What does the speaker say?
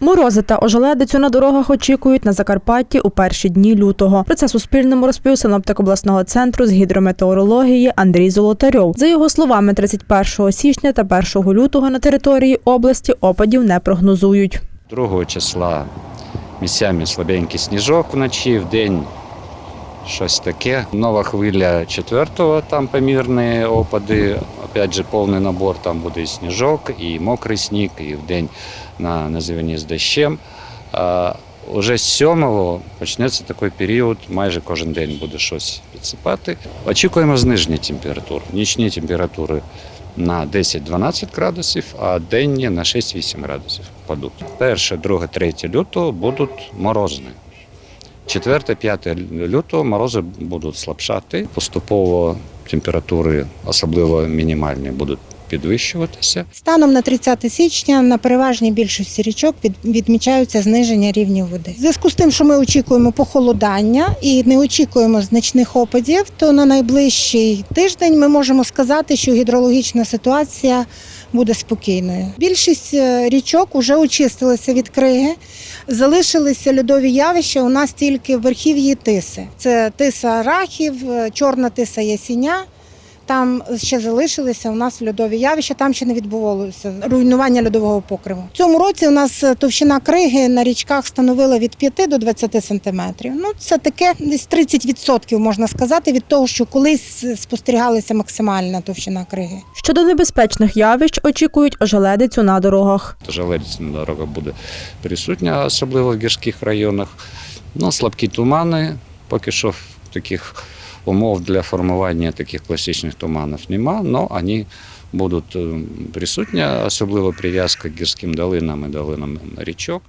Морози та ожеледицю на дорогах очікують на Закарпатті у перші дні лютого. Про це Суспільному розповів синоптик обласного центру з гідрометеорології Андрій Золотарьов. За його словами, 31 січня та 1 лютого на території області опадів не прогнозують. 2 числа місцями слабенький сніжок вночі, в день щось таке. Нова хвиля 4-го, там помірні опади. Опять же, повний набор, там буде і сніжок, і мокрий сніг, і в день на, на зелені з дощем. А уже з 7-го почнеться такий період, майже кожен день буде щось підсипати. Очікуємо зниження температур. Нічні температури на 10-12 градусів, а денні на 6-8 градусів впадуть. Перше, друге, третє лютого будуть морозні. 4-5 лютого морози будуть слабшати. Поступово температури, особливо мінімальні, будуть підвищуватися. Станом на 30 січня на переважній більшості річок від- відмічаються зниження рівнів води. В зв'язку з тим, що ми очікуємо похолодання і не очікуємо значних опадів, то на найближчий тиждень ми можемо сказати, що гідрологічна ситуація буде спокійною. Більшість е, річок вже очистилися від криги. Залишилися льодові явища у нас тільки в верхів'ї тиси. Це тиса рахів, е, чорна тиса ясіня. Там ще залишилися у нас льодові явища, там ще не відбувалося руйнування льодового покриву. В цьому році у нас е, товщина криги на річках становила від 5 до 20 сантиметрів. Ну це таке десь 30% можна сказати від того, що колись спостерігалася максимальна товщина криги. Щодо небезпечних явищ, очікують ожеледицю на дорогах. Желедиця на дорогах буде присутня, особливо в гірських районах. Ну, слабкі тумани. Поки що таких умов для формування таких класичних туманів нема, але вони будуть е, присутні, особливо прив'язка к гірським долинам і долинам річок.